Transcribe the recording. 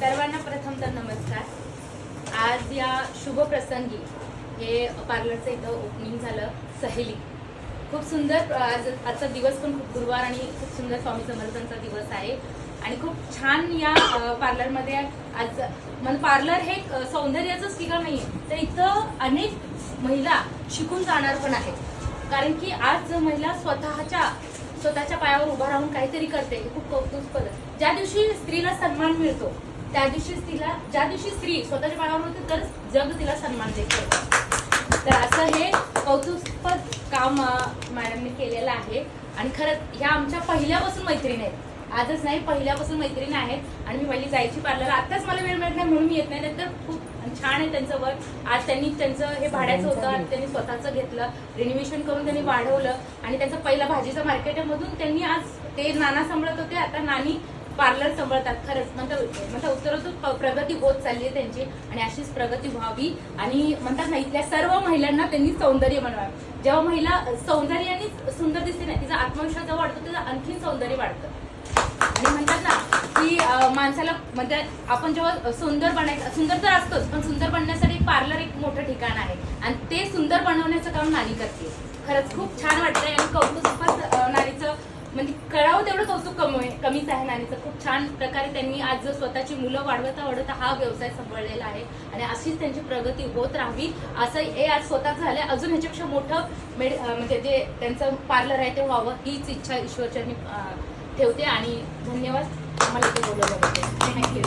सर्वांना प्रथम तर नमस्कार. आज या शुभ प्रसंगी हे पार्लरचं इथं ओपनिंग झालं सहेली. खूप सुंदर आज आजचा दिवस पण खूप गुरुवार आणि खूप सुंदर स्वामी समर्थांचा दिवस आहे. आणि खूप छान या पार्लरमध्ये आज म्हणजे पार्लर हे एक, सौंदर्याचंच ठिकाण नाही तर इथं अनेक महिला शिकून जाणार पण आहेत. कारण की आज महिला स्वतःच्या स्वतःच्या पायावर उभा राहून काहीतरी करते हे खूप कौतुकपद ज्या दिवशी स्त्रीला सन्मान मिळतो त्या दिवशी तिला ज्या दिवशी स्त्री स्वतःच्या पायावर होते तर जग तिला सन्मान देतो तर असं हे कौतुकपद काम मॅडमने केलेलं आहे. आणि खरंच ह्या आमच्या पहिल्यापासून मैत्रीण आहेत. आजच नाही पहिल्यापासून मैत्रीण आहेत. आणि मी पहिली जायची पार्लर आत्ताच मला वेळ मिळत नाही म्हणून मी येत नाही तर खूप छान आहे त्यांचं वर्क. आज त्यांनी त्यांचं हे भाड्याचं होतं आणि त्यांनी स्वतःचं घेतलं रिनोव्हेशन करून त्यांनी वाढवलं. आणि त्यांचं पहिलं भाजीचं मार्केटमधून त्यांनी आज ते नाना सांभाळत होते. आता नानी पार्लर सांभाळतात खरंच. म्हणतात म्हणतात उत्तरोत्तर प्रगती होत चालली आहे त्यांची आणि अशीच प्रगती व्हावी. आणि म्हणतात ना इथल्या सर्व महिलांना त्यांनी सौंदर्य बनवावं. जेव्हा महिला सौंदर्याने सुंदर दिसते ना तिचा आत्मविश्वास जेव्हा वाढतो तिचं आणखीन सौंदर्य वाढतं. आणि म्हणतात ना की माणसाला म्हणजे आपण जेव्हा सुंदर बनायचं सुंदर तर असतोच पण सुंदर बनण्यासाठी पार्लर एक मोठं ठिकाण आहे. आणि ते सुंदर बनवण्याचं काम नाणी करते. खरंच खूप छान वाटतंय आणि कौतुक म्हणजे करावं तेवढं कौतुक कमी कमीच आहे नानीचं खूप छान प्रकारे त्यांनी आज जर स्वतःची मुलं वाढवता वाढवता हा व्यवसाय सांभाळलेला आहे आणि अशीच त्यांची प्रगती होत राहावी असं हे आज स्वतःच झालंय. अजून ह्याच्यापेक्षा मोठं मेड म्हणजे जे त्यांचं पार्लर आहे ते व्हावं हीच इच्छा ईश्वरचरणी ठेवते आणि धन्यवाद. मला ते बोलवल्याबद्दल. थँक्यू